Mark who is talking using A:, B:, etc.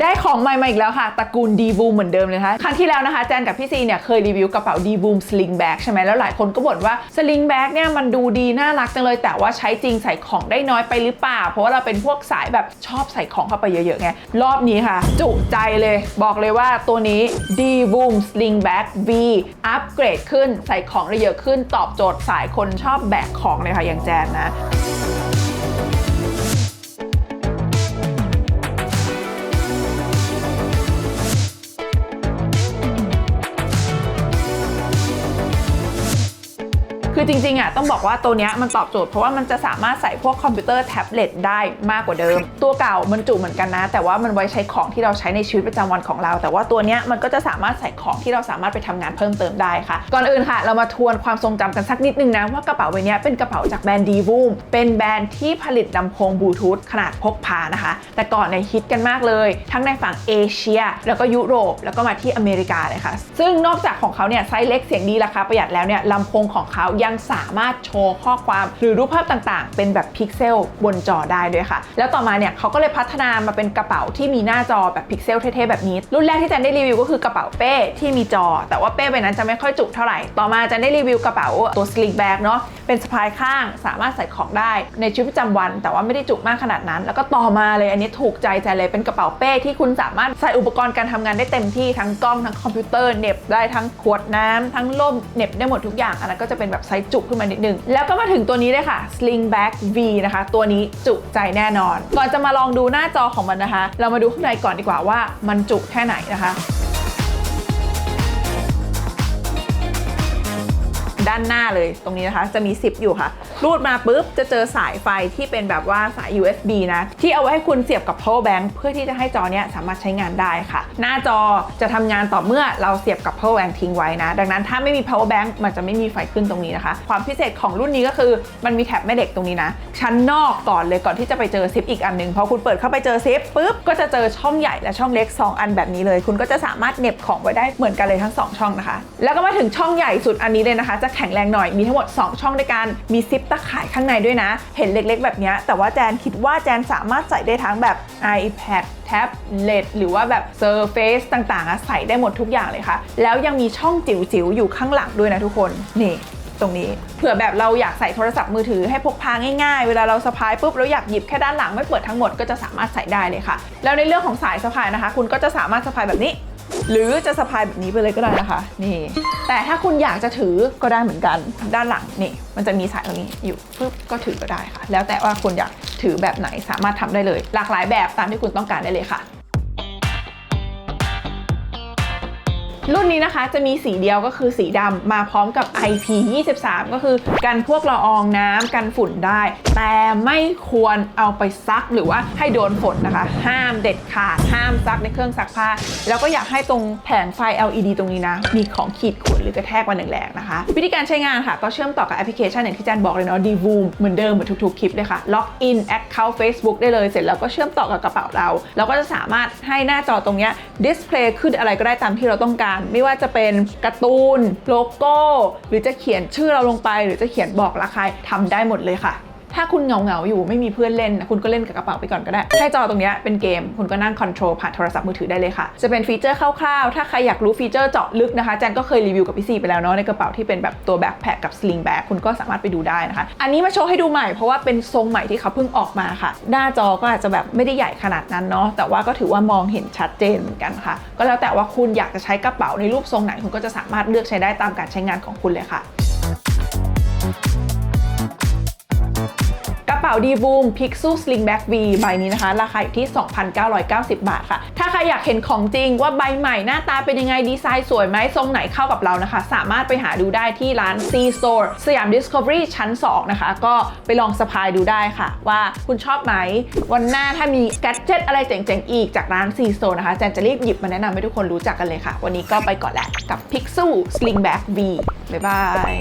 A: ได้ของใหม่มาอีกแล้วค่ะตระกูลดีบูมเหมือนเดิมเลยนะคะครั้งที่แล้วนะคะแจนกับพี่ซีเนี่ยเคยรีวิวกระเป๋าดีบูมสลิงแบ็กใช่ไหมแล้วหลายคนก็บ่นว่าสลิงแบ็กเนี่ยมันดูดีน่ารักจังเลยแต่ว่าใช้จริงใส่ของได้น้อยไปหรือเปล่า เพราะว่าเราเป็นพวกสายแบบชอบใส่ของเข้าไปเยอะๆไงรอบนี้ค่ะ จุใจเลยบอกเลยว่าตัวนี้ D Boom Sling Bag V อัปเกรดขึ้นใส่ของได้เยอะขึ้นตอบโจทย์สายคนชอบแบกของเลยค่ะอย่างแจนนะ คือจริงๆอะต้องบอกว่าตัวเนี้ยมันตอบโจทย์เพราะว่ามันจะสามารถใส่พวกคอมพิวเตอร์แท็บเล็ตได้มากกว่าเดิม ตัวเก่ามันจุเหมือนกันนะ แต่ว่ามันไว้ใช้ของที่เราใช้ในชีวิตประจำวันของเรา แต่ว่าตัวเนี้ยมันก็จะสามารถใส่ของที่เราสามารถไปทำงานเพิ่มเติมได้ค่ะ ก่อนอื่นค่ะ เรามาทวนความทรงจำกันสักนิดนึงนะว่ากระเป๋าใบนี้เป็นกระเป๋าจากแบรนด์ดีวูมเป็นแบรนด์ที่ผลิตลำโพงบลูทูธขนาดพกพานะคะ แต่ก่อนในฮิตกันมากเลย ทั้งในฝั่งเอเชีย แล้วก็ยุโรปแล้วก็มาที่อเมริกาเลยค่ะ ซึ่งนอกจากของเขาเนี่ยไซส์เล็กเสียงดีราคาประหยัดแล้วเนี่ยลำโพงของเขายังสามารถโชว์ข้อความหรือรูปภาพต่างๆ เป็นแบบพิกเซลบนจอได้ด้วยค่ะ แล้วต่อมาเนี่ยเขาก็เลยพัฒนามาเป็นกระเป๋าที่มีหน้าจอแบบพิกเซลเท่ๆแบบนี้ รุ่นแรกที่จันได้รีวิวก็คือกระเป๋าเป้ที่มีจอ แต่ว่าเป้ใบนั้นจะไม่ค่อยจุเท่าไหร่ ต่อมาจันได้รีวิวกระเป๋าตัวสลิงแบ็กเนาะ เป็นสะพายข้างสามารถใส่ของได้ในชีวิตประจำวัน แต่ว่าไม่ได้จุมากขนาดนั้น แล้วก็ต่อมาเลยอันนี้ถูกใจใจเลยเป็นกระเป๋าเป้ที่คุณสามารถใส่อุปกรณ์การทำงานได้เต็มที่ทั้งกล้องทั้งคอมพิวเตอร์เน็บได้ทั้งขวดน้ำทั้งล่มเน็บได้หมดทุกอย่างอันนั้นก็จะเป็นแบบไซสจุขึ้นมานิดนึง แล้วก็มาถึงตัวนี้เลยค่ะ Sling Bag V นะคะ ตัวนี้จุใจแน่นอน ก่อนจะมาลองดูหน้าจอของมันนะคะ เรามาดูข้างในก่อนดีกว่าว่ามันจุแค่ไหนนะคะด้านหน้าเลยตรงนี้นะคะ จะมีซิปอยู่ค่ะ รูดมาปุ๊บจะเจอสายไฟที่เป็นแบบว่าสาย USB นะ ที่เอาไว้ให้คุณเสียบกับ power bank เพื่อที่จะให้จอเนี้ยสามารถใช้งานได้ค่ะ หน้าจอจะทำงานต่อเมื่อเราเสียบกับ power bank ทิ้งไว้นะ ดังนั้นถ้าไม่มี power bank มันจะไม่มีไฟขึ้นตรงนี้นะคะ ความพิเศษของรุ่นนี้ก็คือมันมีแท็บแม่เหล็กตรงนี้นะ ชั้นนอกก่อนเลยก่อนที่จะไปเจอซิปอีกอันหนึ่งพอคุณเปิดเข้าไปเจอซิปปุ๊บก็จะเจอช่องใหญ่และช่องเล็ก 2 อันแบบนี้เลย คุณก็จะสามารถเน็บของไว้ได้เหมือนกันเลยทั้ง 2 ช่องนะคะ แล้วก็มาถึงช่องใหญ่สุดอันนี้เลยนะคะ จะแข็งแรงหน่อยมีทั้งหมด 2 ช่องด้วยกันมีซิปตะข่ายข้างในด้วยนะ เห็นเล็กๆ แบบนี้ แต่ว่าแจนคิดว่าแจนสามารถใส่ได้ทั้งแบบ iPad แท็บเล็ตหรือว่าแบบ Surface ต่างๆอะใส่ได้หมดทุกอย่างเลยค่ะ แล้วยังมีช่องจิ๋วๆ อยู่ข้างหลังด้วยนะทุกคน นี่ตรงนี้เผื่อแบบเราอยากใส่โทรศัพท์มือถือให้พกพาง่ายๆ เวลาเราสะพายปุ๊บเราอยากหยิบแค่ด้านหลังไม่เปิดทั้งหมดก็จะสามารถใส่ได้เลยค่ะ แล้วในเรื่องของสายสะพายนะคะ คุณก็จะสามารถสะพายแบบนี้ หรือจะสะพายแบบนี้ไปเลยก็ได้นะคะ นี่ แต่ถ้าคุณอยากจะถือก็ได้เหมือนกันด้านหลังนี่ มันจะมีสายตรงนี้อยู่ปุ๊บก็ถือก็ได้ค่ะ แล้วแต่ว่าคุณอยากถือแบบไหนสามารถทำได้เลย หลากหลายแบบตามที่คุณต้องการได้เลยค่ะ รุ่นนี้นะคะจะมีสีเดียวก็คือสีดำมาพร้อมกับ IP23 ก็คือกันพวกละอองน้ำกันฝุ่นได้ แต่ไม่ควรเอาไปซักหรือว่าให้โดนฝนนะคะ ห้ามเด็ดขาดห้ามซักในเครื่องซักผ้า แล้วก็อยากให้ตรงแผงไฟ LED ตรงนี้นะ มีของขีดข่วนหรือกระแทกมาแรงๆนะคะ วิธีการใช้งานค่ะก็เชื่อมต่อกับแอปพลิเคชันอย่างที่แจนบอกเลยเนาะ d v o o m เหมือนเดิมเหมือนทุกๆคลิปเลยค่ะล็อกอิน Account Facebook ได้เลยเสร็จแล้วก็เชื่อมต่อกับกระเป๋าเราเราก็จะสามารถให้หน้าจอตรงนี้ดิสเพลย์ขึ้นอะไรก็ได้ตามที่เราต้องการไม่ว่าจะเป็นการ์ตูน โลโก้ หรือจะเขียนชื่อเราลงไป หรือจะเขียนบอกราคาทำได้หมดเลยค่ะ ถ้าคุณเหงาเหงาๆอยู่ไม่มีเพื่อนเล่น คุณก็เล่นกับกระเป๋าไปก่อนก็ได้ให้จอตรงนี้เป็นเกม คุณก็นั่งคอนโทรลผ่านโทรศัพท์มือถือได้เลยค่ะ จะเป็นฟีเจอร์คร่าวๆ ถ้าใครอยากรู้ฟีเจอร์เจาะลึกนะคะแจนก็เคยรีวิวกับพี่ซีไปแล้วเนาะในกระเป๋าที่เป็นแบบตัวแบ็คแพคกับสลิงแบ็คคุณก็สามารถไปดูได้นะคะ อันนี้มาโชว์ให้ดูใหม่เพราะว่าเป็นทรงใหม่ที่เขาเพิ่งออกมาค่ะ หน้าจอก็อาจจะแบบไม่ได้ใหญ่ขนาดนั้นเนาะแต่ว่าก็ถือว่ามองเห็นชัดเจนเหมือนกันค่ะ ก็แล้วแต่ว่าคุณอยากจะใช้กระเป๋าในรูปทรงไหนคุณก็จะสามารถเลือกใช้ได้ตามการใช้งานของคุณเลยค่ะ กระเป๋าดีบูม Pixel Sling Bag V ใบนี้นะคะ ราคาอยู่ที่ 2,990 บาทค่ะ ถ้าใครอยากเห็นของจริงว่าใบใหม่หน้าตาเป็นยังไงดีไซน์สวยไหมทรงไหนเข้ากับเรานะคะ สามารถไปหาดูได้ที่ร้าน C Store สยาม Discovery ชั้น 2 นะคะ ก็ไปลองสะพายดูได้ค่ะ ว่าคุณชอบไหม วันหน้าถ้ามีแกดเจิตอะไรเจ๋งๆ อีกจากร้าน C Store นะคะแจนจะรีบหยิบมาแนะนำให้ทุกคนรู้จักกันเลยค่ะ วันนี้ก็ไปก่อนแหละกับ Pixel Sling Bag V บ๊ายบาย